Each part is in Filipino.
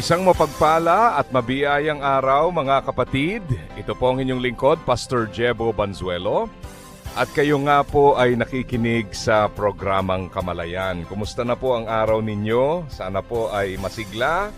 Isang mapagpala at mabiyayang araw mga kapatid. Ito po ang inyong lingkod, Pastor Jebo Banzuelo. At kayo nga po ay nakikinig sa programang Kamalayan. Kumusta na po ang araw ninyo? Sana po ay masigla,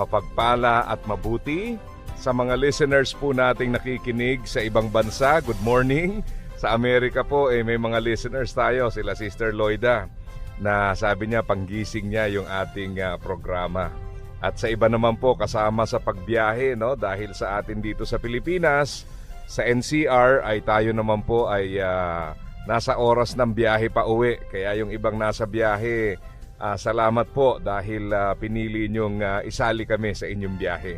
mapagpala at mabuti. Sa mga listeners po nating nakikinig sa ibang bansa, good morning. Sa Amerika po, eh, may mga listeners tayo, sila Sister Loida, na sabi niya panggising niya yung ating ah, programa. At sa iba naman po kasama sa pagbiyahe no dahil sa atin dito sa Pilipinas sa NCR ay tayo naman po ay ah, nasa oras ng biyahe pa uwi. Kaya yung ibang nasa biyahe ah, salamat po dahil ah, pinili niyong ah, isali kami sa inyong biyahe.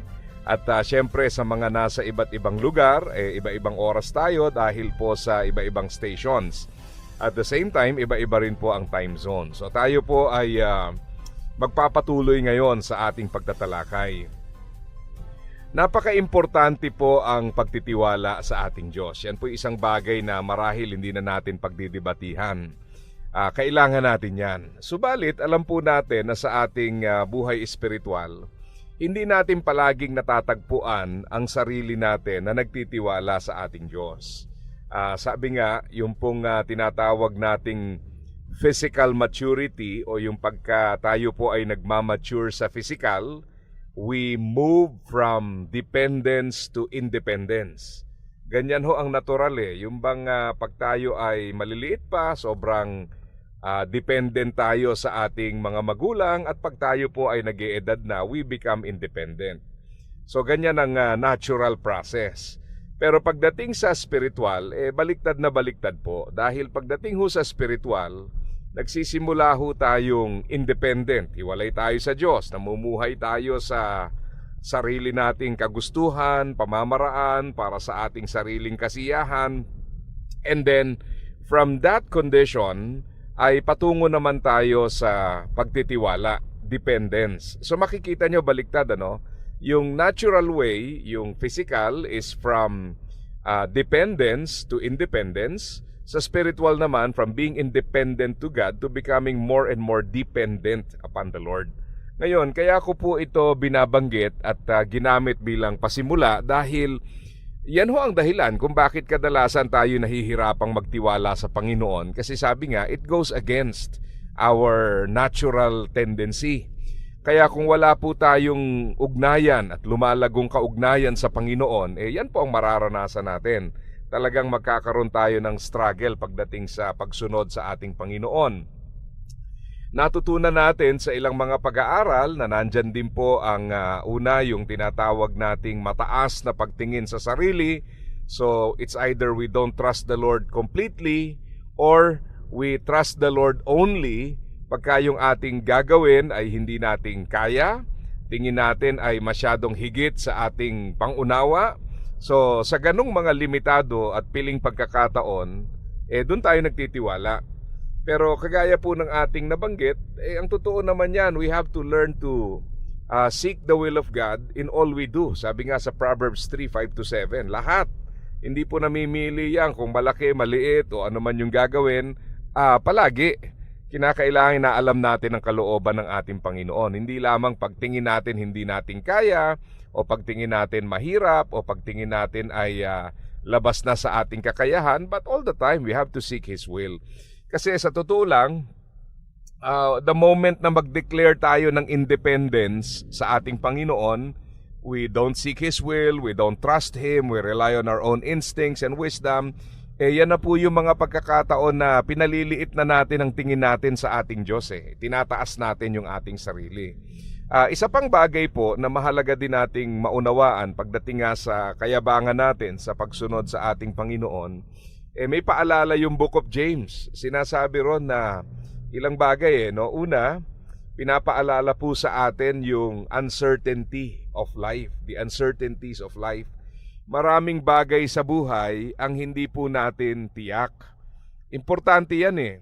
At ah, syempre sa mga nasa iba't ibang lugar, eh, iba-ibang oras tayo dahil po sa iba-ibang stations. At the same time, iba-iba rin po ang time zone. So tayo po ay ah, magpapatuloy ngayon sa ating pagtatalakay. Napaka-importante po ang pagtitiwala sa ating Diyos. Yan po isang bagay na marahil hindi na natin pagdidibatihan. Ah, kailangan natin yan. Subalit, alam po natin na sa ating ah, buhay espiritual, hindi natin palaging natatagpuan ang sarili natin na nagtitiwala sa ating Diyos. Ah, sabi nga, yung pong ah, tinatawag nating physical maturity o yung pagka tayo po ay nagmamature sa physical, we move from dependence to independence. Ganyan ho ang natural eh. Yung bang ah, pag tayo ay maliliit pa, sobrang ah, dependent tayo sa ating mga magulang at pag tayo po ay nag edad na, we become independent. So ganyan ang ah, natural process. Pero pagdating sa spiritual, eh baliktad na baliktad po. Dahil pagdating ho sa spiritual, nagsisimula ho tayong independent. Hiwalay tayo sa Diyos. Namumuhay tayo sa sarili nating kagustuhan, pamamaraan para sa ating sariling kasiyahan. And then, from that condition, ay patungo naman tayo sa pagtitiwala, dependence. So makikita nyo baliktad ano, yung natural way, yung physical is from uh, dependence to independence. Sa spiritual naman, from being independent to God to becoming more and more dependent upon the Lord. Ngayon, kaya ko po ito binabanggit at uh, ginamit bilang pasimula dahil yan ho ang dahilan kung bakit kadalasan tayo nahihirapang magtiwala sa Panginoon kasi sabi nga, it goes against our natural tendency. Kaya kung wala po tayong ugnayan at lumalagong kaugnayan sa Panginoon, eh yan po ang mararanasan natin. Talagang magkakaroon tayo ng struggle pagdating sa pagsunod sa ating Panginoon. Natutunan natin sa ilang mga pag-aaral na nandyan din po ang ah, una yung tinatawag nating mataas na pagtingin sa sarili. So it's either we don't trust the Lord completely or we trust the Lord only pagka yung ating gagawin ay hindi nating kaya, tingin natin ay masyadong higit sa ating pangunawa. So sa ganong mga limitado at piling pagkakataon, eh doon tayo nagtitiwala. Pero kagaya po ng ating nabanggit, eh ang totoo naman yan, we have to learn to uh, seek the will of God in all we do. Sabi nga sa Proverbs 3, 5 to 7, lahat. Hindi po namimili yan kung malaki, maliit o ano man yung gagawin. Ah, palagi, kinakailangan na alam natin ang kalooban ng ating Panginoon. Hindi lamang pagtingin natin hindi natin kaya o pagtingin natin mahirap o pagtingin natin ay ah, labas na sa ating kakayahan but all the time we have to seek His will. Kasi sa totoo lang, uh, the moment na mag-declare tayo ng independence sa ating Panginoon, we don't seek His will, we don't trust Him, we rely on our own instincts and wisdom, eh yan na po yung mga pagkakataon na pinaliliit na natin ang tingin natin sa ating Diyos eh. Tinataas natin yung ating sarili. Ah, isa pang bagay po na mahalaga din nating maunawaan pagdating nga sa kayabangan natin sa pagsunod sa ating Panginoon, eh may paalala yung Book of James. Sinasabi ron na ilang bagay eh, no? Una, pinapaalala po sa atin yung uncertainty of life, the uncertainties of life. Maraming bagay sa buhay ang hindi po natin tiyak. Importante yan eh.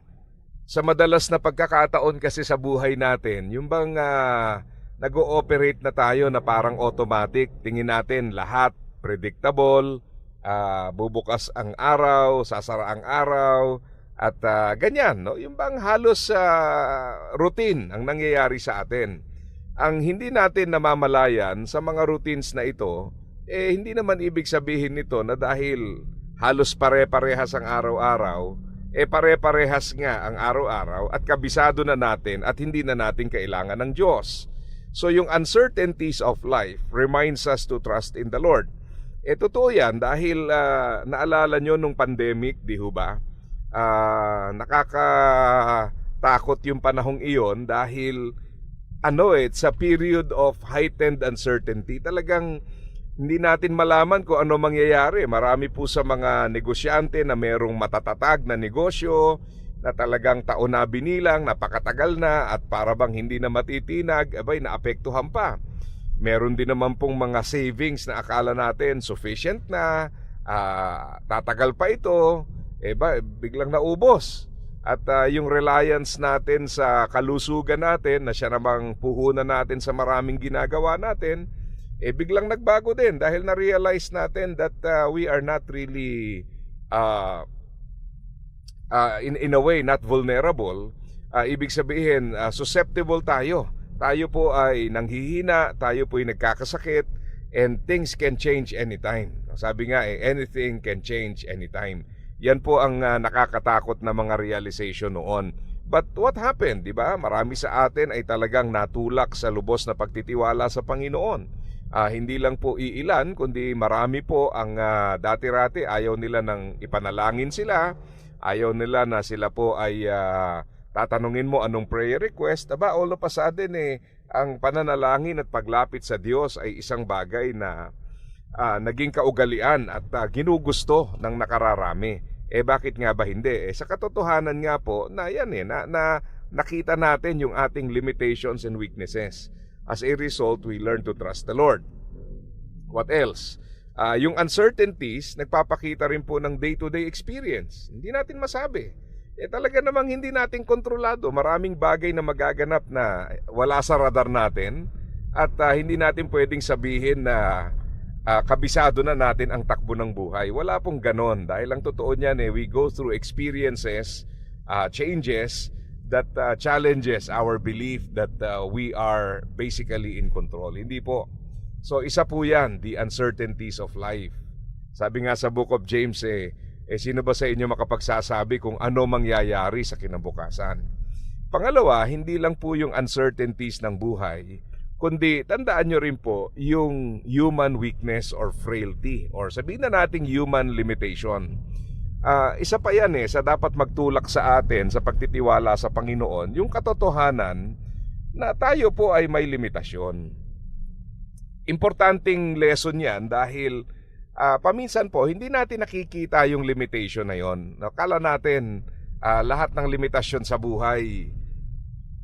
Sa madalas na pagkakataon kasi sa buhay natin, yung bang ah, nag-ooperate na tayo na parang automatic, tingin natin lahat predictable, ah, bubukas ang araw, sasara ang araw, at ah, ganyan, no? Yung bang halos ah, routine ang nangyayari sa atin. Ang hindi natin namamalayan sa mga routines na ito, eh hindi naman ibig sabihin nito na dahil halos pare-parehas ang araw-araw, eh pare-parehas nga ang araw-araw at kabisado na natin at hindi na natin kailangan ng Diyos. So yung uncertainties of life reminds us to trust in the Lord. Eh totoo yan dahil ah, naalala nyo nung pandemic, di ho ba? Ah, nakakatakot yung panahong iyon dahil ano eh, sa period of heightened uncertainty. Talagang hindi natin malaman kung ano mangyayari. Marami po sa mga negosyante na merong matatatag na negosyo na talagang taon na binilang, napakatagal na at para bang hindi na matitinag, abay naapektuhan pa. Meron din naman pong mga savings na akala natin sufficient na, ah, tatagal pa ito, eh biglang naubos. At ah, yung reliance natin sa kalusugan natin na siya namang puhunan natin sa maraming ginagawa natin, eh biglang nagbago din dahil na-realize natin that uh, we are not really uh, uh, in, in a way not vulnerable. Uh, ibig sabihin, uh, susceptible tayo. Tayo po ay nanghihina, tayo po ay nagkakasakit, and things can change anytime. Sabi nga eh, anything can change anytime. Yan po ang uh, nakakatakot na mga realization noon. But what happened, di ba? Marami sa atin ay talagang natulak sa lubos na pagtitiwala sa Panginoon. Ah, hindi lang po iilan, kundi marami po ang ah, dati-rati ayaw nila ng ipanalangin sila. Ayaw nila na sila po ay ah, tatanungin mo anong prayer request. Aba, all of a sudden eh, ang pananalangin at paglapit sa Diyos ay isang bagay na ah, naging kaugalian at ah, ginugusto ng nakararami. Eh bakit nga ba hindi? Eh sa katotohanan nga po na yan eh, na, na nakita natin yung ating limitations and weaknesses. As a result, we learn to trust the Lord. What else? Ah, yung uncertainties, nagpapakita rin po ng day-to-day experience. Hindi natin masabi. Eh talaga namang hindi natin kontrolado. Maraming bagay na magaganap na wala sa radar natin at ah, hindi natin pwedeng sabihin na ah, kabisado na natin ang takbo ng buhay. Wala pong ganon dahil ang totoo niyan eh, we go through experiences, ah, changes that uh, challenges our belief that uh, we are basically in control. Hindi po. So isa po yan, the uncertainties of life. Sabi nga sa Book of James eh, eh sino ba sa inyo makapagsasabi kung ano mangyayari sa kinabukasan? Pangalawa, hindi lang po yung uncertainties ng buhay, kundi tandaan nyo rin po yung human weakness or frailty or sabihin na nating human limitation. Ah, isa pa yan eh sa dapat magtulak sa atin sa pagtitiwala sa Panginoon, yung katotohanan na tayo po ay may limitasyon. Importanting lesson yan dahil ah, paminsan po hindi natin nakikita yung limitation na yon. Nakala natin ah, lahat ng limitasyon sa buhay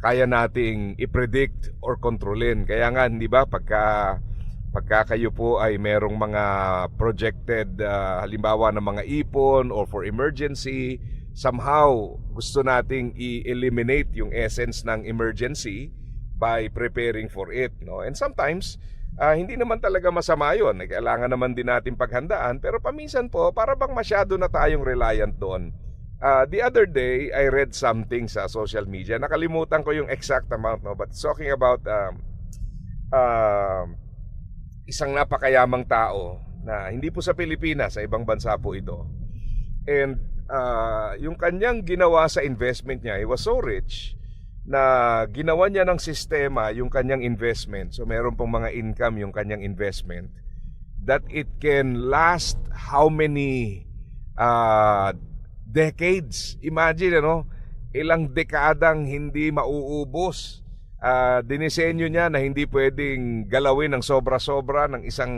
kaya nating i-predict or kontrolin. Kaya nga, hindi ba, pagka pagka kayo po ay merong mga projected ah, halimbawa ng mga ipon or for emergency somehow gusto nating i-eliminate yung essence ng emergency by preparing for it no? And sometimes ah, hindi naman talaga masama yun. Eh, kailangan naman din natin paghandaan. Pero paminsan po para bang masyado na tayong reliant doon. Ah, the other day I read something sa social media. Nakalimutan ko yung exact amount no? But talking about um, um, isang napakayamang tao na hindi po sa Pilipinas, sa ibang bansa po ito. And ah, yung kanyang ginawa sa investment niya, he was so rich na ginawa niya ng sistema yung kanyang investment. So meron pong mga income yung kanyang investment that it can last how many ah, decades. Imagine ano, ilang dekadang hindi mauubos ah, dinisenyo niya na hindi pwedeng galawin ng sobra-sobra ng isang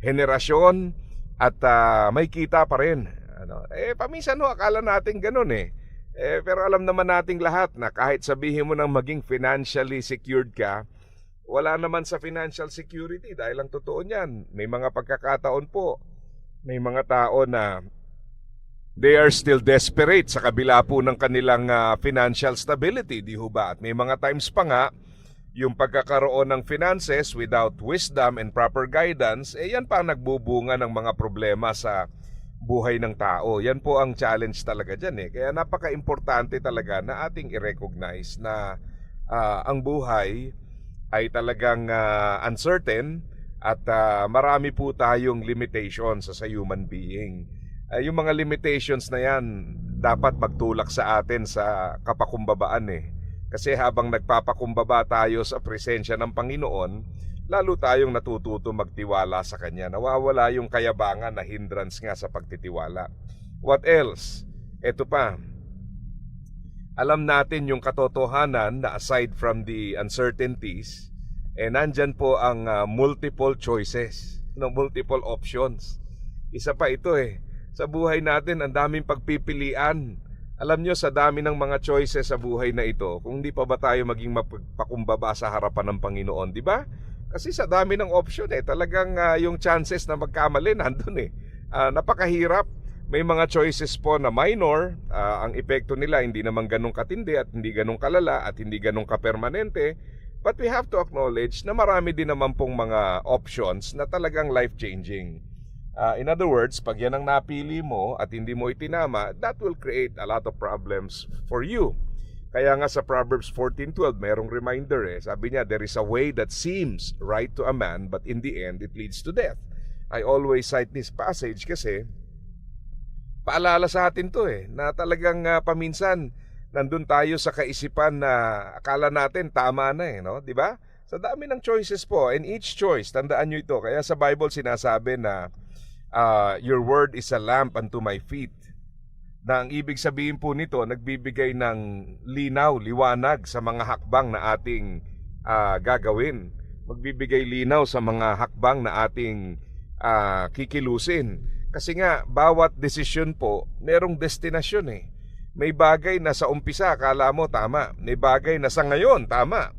henerasyon at ah, may kita pa rin. Ano, eh paminsan ho akala natin ganun eh. Eh, pero alam naman nating lahat na kahit sabihin mo nang maging financially secured ka, wala naman sa financial security dahil ang totoo niyan, may mga pagkakataon po, may mga tao na they are still desperate sa kabila po ng kanilang ah, financial stability, di ho ba? At may mga times pa nga, yung pagkakaroon ng finances without wisdom and proper guidance, eh yan pa ang nagbubunga ng mga problema sa buhay ng tao. Yan po ang challenge talaga dyan eh. Kaya napaka-importante talaga na ating i-recognize na ah, ang buhay ay talagang ah, uncertain at ah, marami po tayong limitations sa human being. Ah, yung mga limitations na yan dapat magtulak sa atin sa kapakumbabaan eh. Kasi habang nagpapakumbaba tayo sa presensya ng Panginoon, lalo tayong natututo magtiwala sa Kanya. Nawawala yung kayabangan na hindrance nga sa pagtitiwala. What else? Ito pa. Alam natin yung katotohanan na aside from the uncertainties, eh nandyan po ang ah, multiple choices, no, multiple options. Isa pa ito eh. Sa buhay natin, ang daming pagpipilian. Alam nyo, sa dami ng mga choices sa buhay na ito, kung hindi pa ba tayo maging mapagpakumbaba sa harapan ng Panginoon, di ba? Kasi sa dami ng option eh, talagang ah, yung chances na magkamali nandun eh. Ah, napakahirap. May mga choices po na minor, ah, ang epekto nila hindi naman ganun katindi at hindi ganun kalala at hindi ganun kapermanente. But we have to acknowledge na marami din naman pong mga options na talagang life-changing. Ah, in other words, pag yan ang napili mo at hindi mo itinama, that will create a lot of problems for you. Kaya nga sa Proverbs 14.12, merong reminder eh. Sabi niya, there is a way that seems right to a man, but in the end, it leads to death. I always cite this passage kasi paalala sa atin to eh, na talagang ah, paminsan nandun tayo sa kaisipan na akala natin tama na eh, no? Di ba? Sa dami ng choices po, and each choice, tandaan nyo ito. Kaya sa Bible sinasabi na ah, your word is a lamp unto my feet. Na ang ibig sabihin po nito, nagbibigay ng linaw, liwanag sa mga hakbang na ating ah, gagawin. Magbibigay linaw sa mga hakbang na ating ah, kikilusin. Kasi nga, bawat desisyon po, merong destinasyon eh. May bagay na sa umpisa, akala mo tama. May bagay na sa ngayon, tama.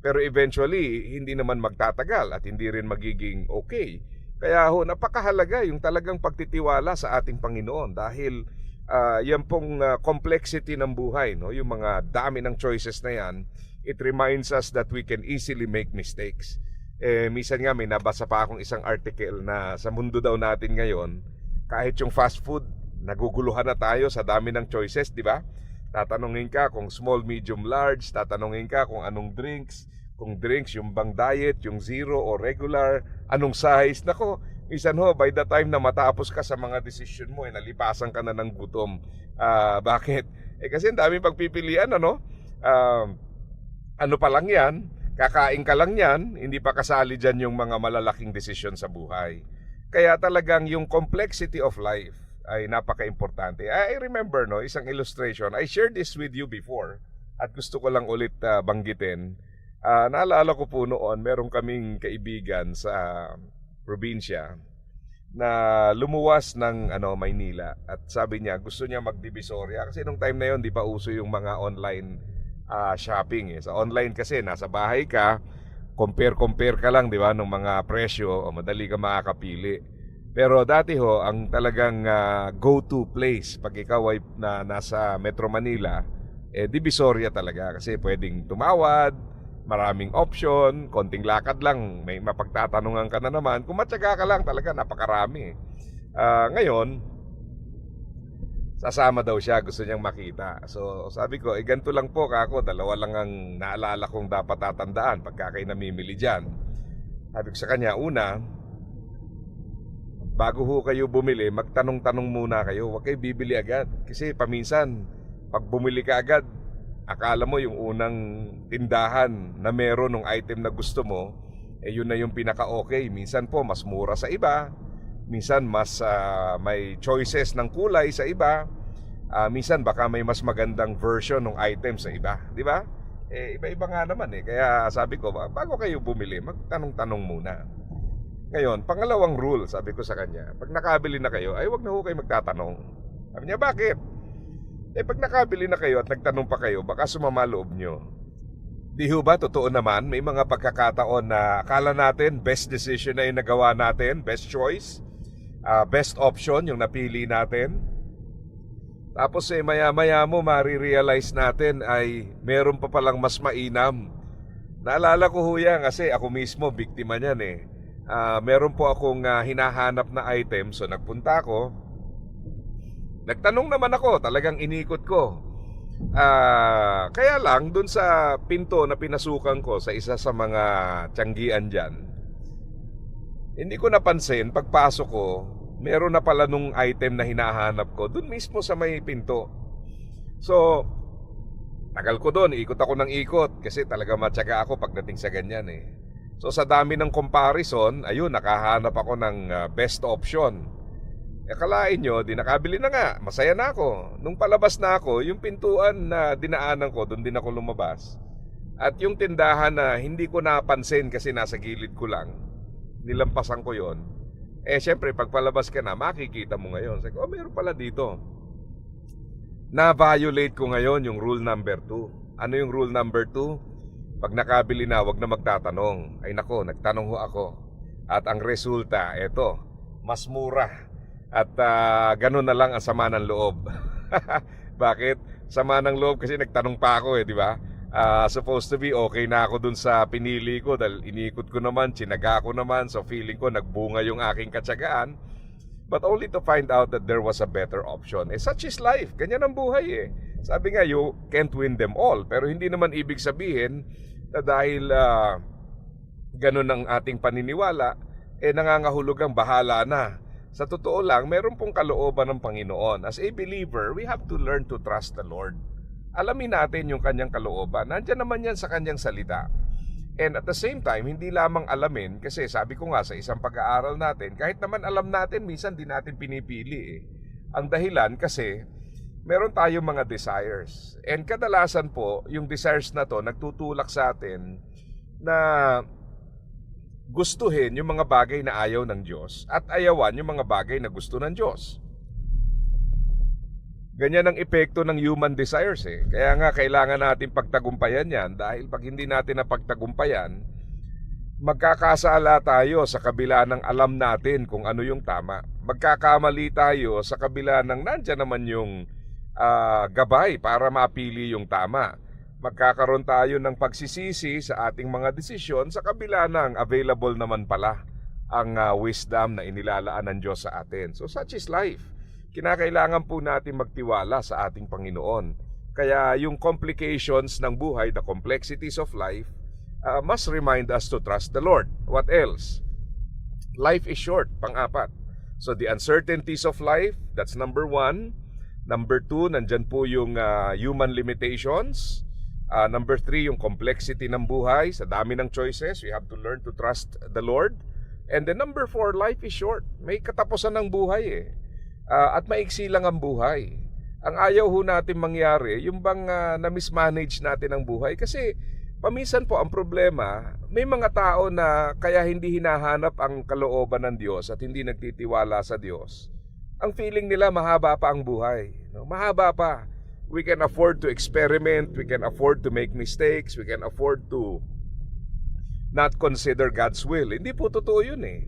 Pero eventually, hindi naman magtatagal at hindi rin magiging okay. Kaya ho, napakahalaga yung talagang pagtitiwala sa ating Panginoon dahil ah, yan pong ah, complexity ng buhay, no? yung mga dami ng choices na yan, it reminds us that we can easily make mistakes. Eh, minsan nga may nabasa pa akong isang article na sa mundo daw natin ngayon, kahit yung fast food, naguguluhan na tayo sa dami ng choices, di ba? Tatanungin ka kung small, medium, large, tatanungin ka kung anong drinks, kung drinks, yung bang diet, yung zero o regular, anong size. Nako, minsan ho, by the time na matapos ka sa mga decision mo, eh, nalipasan ka na ng gutom. Ah, bakit? Eh kasi ang daming pagpipilian, ano? Ah, ano pa lang yan, kakain ka lang yan, hindi pa kasali dyan yung mga malalaking desisyon sa buhay. Kaya talagang yung complexity of life ay napaka-importante. I remember no, isang illustration. I shared this with you before at gusto ko lang ulit ah, banggitin. Ah, naalala ko po noon, meron kaming kaibigan sa probinsya na lumuwas ng ano Maynila at sabi niya gusto niya magdivisoria kasi nung time na yon di pa uso yung mga online ah, shopping eh. Sa online kasi nasa bahay ka, compare compare ka lang 'di ba ng mga presyo o madali ka makakapili. Pero dati ho ang talagang ah, go-to place pag ikaw ay na, nasa Metro Manila eh Divisoria talaga kasi pwedeng tumawad, maraming option, konting lakad lang, may mapagtatanungan ka na naman. Kung matyaga ka lang talaga napakarami. Ah, ngayon, sasama daw siya, gusto niyang makita. So sabi ko, eh ganito lang po kako, dalawa lang ang naalala kong dapat tatandaan pagka kayo namimili dyan. Sabi ko sa kanya, una, bago ho kayo bumili, magtanong-tanong muna kayo. Huwag kayo bibili agad. Kasi paminsan, pag bumili ka agad, akala mo yung unang tindahan na meron ng item na gusto mo, eh yun na yung pinaka-okay. Minsan po, mas mura sa iba. Minsan, mas ah, may choices ng kulay sa iba. Ah, minsan, baka may mas magandang version ng item sa iba. Di ba? Eh, iba-iba nga naman eh. Kaya sabi ko, bago kayo bumili, magtanong-tanong muna. Ngayon, pangalawang rule, sabi ko sa kanya, pag nakabili na kayo, ay wag na ho kayo magtatanong. Sabi niya, bakit? Eh pag nakabili na kayo at nagtanong pa kayo, baka sumama loob nyo. Di ho ba, totoo naman, may mga pagkakataon na akala natin best decision na yung nagawa natin, best choice, ah, best option yung napili natin. Tapos eh maya-maya mo marirealize natin ay meron pa palang mas mainam. Naalala ko ho kasi ako mismo biktima niyan eh. Ah, meron po akong ah, hinahanap na item so nagpunta ako. Nagtanong naman ako, talagang inikot ko. Ah, kaya lang dun sa pinto na pinasukan ko sa isa sa mga tiyanggian diyan. Hindi ko napansin pagpasok ko, meron na pala nung item na hinahanap ko dun mismo sa may pinto. So, tagal ko doon, ikot ako ng ikot kasi talaga matyaga ako pagdating sa ganyan eh. So sa dami ng comparison, ayun, nakahanap ako ng ah, best option. E kalain nyo, di nakabili na nga, masaya na ako. Nung palabas na ako, yung pintuan na dinaanan ko, doon din ako lumabas. At yung tindahan na hindi ko napansin kasi nasa gilid ko lang, nilampasan ko yon. Eh syempre, pag palabas ka na, makikita mo ngayon. Sabi ko, oh, meron pala dito. Na-violate ko ngayon yung rule number 2. Ano yung rule number 2? Pag nakabili na, wag na magtatanong. Ay nako, nagtanong ho ako. At ang resulta, eto, mas mura. At ah, ganun na lang ang sama ng loob. Bakit? Sama ng loob kasi nagtanong pa ako eh, di ba? Ah, supposed to be okay na ako dun sa pinili ko dahil inikot ko naman, tsinaga ko naman, so feeling ko nagbunga yung aking katsagaan. But only to find out that there was a better option. Eh, such is life. Ganyan ang buhay eh. Sabi nga, you can't win them all. Pero hindi naman ibig sabihin na dahil ah, ganun ang ating paniniwala, eh nangangahulog ang bahala na. Sa totoo lang, meron pong kalooban ng Panginoon. As a believer, we have to learn to trust the Lord. Alamin natin yung kanyang kalooban. Nandiyan naman yan sa kanyang salita. And at the same time, hindi lamang alamin, kasi sabi ko nga sa isang pag-aaral natin, kahit naman alam natin, minsan di natin pinipili eh. Ang dahilan kasi, meron tayong mga desires. And kadalasan po, yung desires na to, nagtutulak sa atin na gustuhin yung mga bagay na ayaw ng Diyos at ayawan yung mga bagay na gusto ng Diyos. Ganyan ang epekto ng human desires eh. Kaya nga kailangan natin pagtagumpayan yan dahil pag hindi natin napagtagumpayan, magkakasala tayo sa kabila ng alam natin kung ano yung tama. Magkakamali tayo sa kabila ng nandyan naman yung ah, gabay para mapili yung tama. Magkakaroon tayo ng pagsisisi sa ating mga desisyon sa kabila ng available naman pala ang ah, wisdom na inilalaan ng Diyos sa atin. So such is life kinakailangan po natin magtiwala sa ating Panginoon. Kaya yung complications ng buhay, the complexities of life, uh, must remind us to trust the Lord. What else? Life is short, pang-apat. So the uncertainties of life, that's number one. Number two, nandyan po yung uh, human limitations. Uh, number three, yung complexity ng buhay. Sa dami ng choices, we have to learn to trust the Lord. And then number four, life is short. May katapusan ng buhay eh. Ah, at maiksi lang ang buhay. Ang ayaw ho natin mangyari, yung bang ah, na-mismanage natin ang buhay. Kasi paminsan po ang problema, may mga tao na kaya hindi hinahanap ang kalooban ng Diyos at hindi nagtitiwala sa Diyos. Ang feeling nila mahaba pa ang buhay. No? Mahaba pa. We can afford to experiment, we can afford to make mistakes, we can afford to not consider God's will. Hindi po totoo yun eh.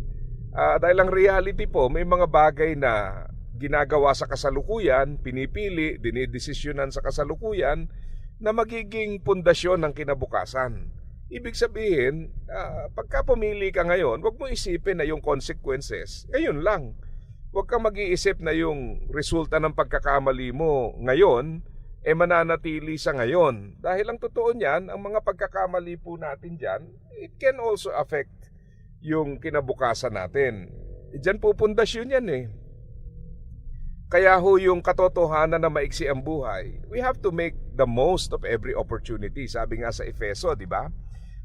Ah, dahil ang reality po, may mga bagay na ginagawa sa kasalukuyan, pinipili, dinidesisyonan sa kasalukuyan na magiging pundasyon ng kinabukasan. Ibig sabihin, ah, pagka pumili ka ngayon, huwag mo isipin na yung consequences. Ngayon lang. Huwag kang mag-iisip na yung resulta ng pagkakamali mo ngayon, eh mananatili sa ngayon. Dahil ang totoo niyan, ang mga pagkakamali po natin dyan, it can also affect yung kinabukasan natin. Diyan po pundasyon yan eh. Kaya ho yung katotohanan na maiksi ang buhay, we have to make the most of every opportunity. Sabi nga sa Efeso, di ba?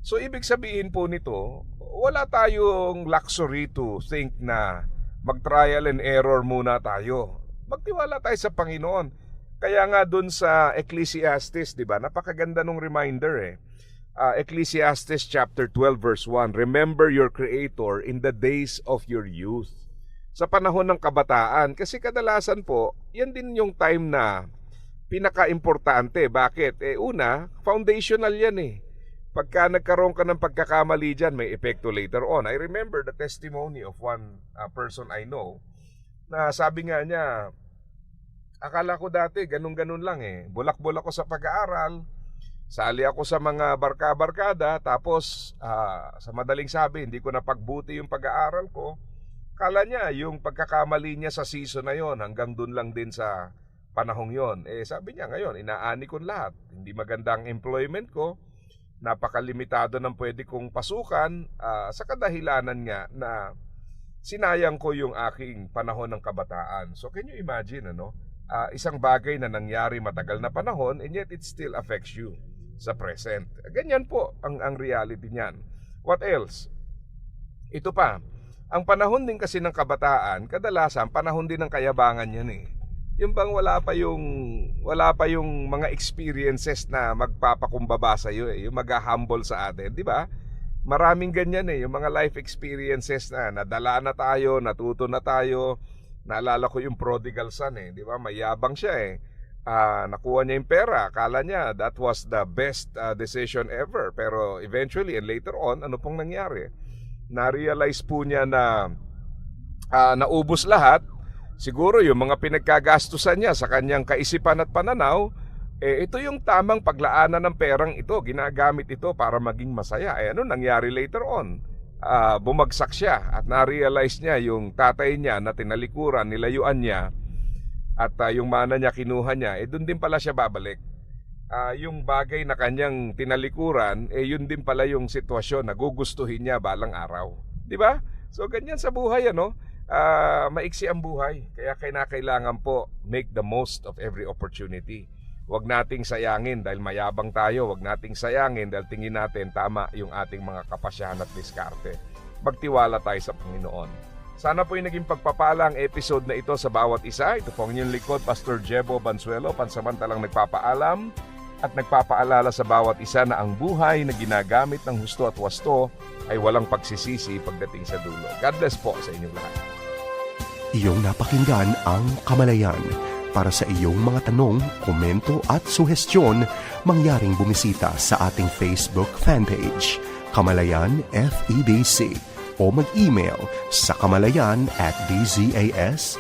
So ibig sabihin po nito, wala tayong luxury to think na mag-trial and error muna tayo. Magtiwala tayo sa Panginoon. Kaya nga dun sa Ecclesiastes, di ba? Napakaganda nung reminder eh. Ah, Ecclesiastes chapter 12 verse 1, Remember your Creator in the days of your youth. Sa panahon ng kabataan, kasi kadalasan po, yan din yung time na pinaka-importante. Bakit? Eh una, foundational yan eh. Pagka nagkaroon ka ng pagkakamali dyan, may epekto later on. I remember the testimony of one uh, person I know na sabi nga niya, akala ko dati ganun-ganun lang eh. Bulak-bulak ko sa pag-aaral, sali ako sa mga barka-barkada, tapos ah, sa madaling sabi, hindi ko napagbuti yung pag-aaral ko. Kala niya, yung pagkakamali niya sa season na yon hanggang dun lang din sa panahong yon. Eh sabi niya ngayon, inaani ko lahat. Hindi maganda ang employment ko, napakalimitado ng pwede kong pasukan ah, sa kadahilanan nga na sinayang ko yung aking panahon ng kabataan. So can you imagine ano? Ah, isang bagay na nangyari matagal na panahon and yet it still affects you sa present. Ganyan po ang ang reality niyan. What else? Ito pa, ang panahon din kasi ng kabataan, kadalasan panahon din ng kayabangan yan eh. Yung bang wala pa yung wala pa yung mga experiences na magpapakumbaba sa iyo eh, yung mag-humble sa atin, di ba? Maraming ganyan eh, yung mga life experiences na nadala na tayo, natuto na tayo. Naalala ko yung prodigal son eh, di ba? Mayabang siya eh. Ah, nakuha niya yung pera, akala niya that was the best ah, decision ever. Pero eventually and later on, ano pong nangyari? Na-realize po niya na ah, naubos lahat siguro yung mga pinagkagastusan niya sa kanyang kaisipan at pananaw, eh, ito yung tamang paglaanan ng perang ito. Ginagamit ito para maging masaya. Eh, ano nangyari later on? Ah, bumagsak siya at na-realize niya yung tatay niya na tinalikuran, nilayuan niya at ah, yung mana niya kinuha niya, eh doon din pala siya babalik. Ah, yung bagay na kanyang tinalikuran, eh yun din pala yung sitwasyon na gugustuhin niya balang araw. 'Di ba? So ganyan sa buhay ano ah, maiksi ang buhay. Kaya kinakailangan po make the most of every opportunity. Huwag nating sayangin dahil mayabang tayo. Huwag nating sayangin dahil tingin natin tama yung ating mga kapasyahan at diskarte. Magtiwala tayo sa Panginoon. Sana po yung naging pagpapala ang episode na ito sa bawat isa. Ito po ang inyong likod, Pastor Jebo Bansuelo, pansamantalang nagpapaalam at nagpapaalala sa bawat isa na ang buhay na ginagamit ng husto at wasto ay walang pagsisisi pagdating sa dulo. God bless po sa inyong lahat. Iyong napakinggan ang Kamalayan. Para sa iyong mga tanong, komento at suhestyon, mangyaring bumisita sa ating Facebook fanpage, Kamalayan FEBC o mag-email sa kamalayan at dzas.febc.ph.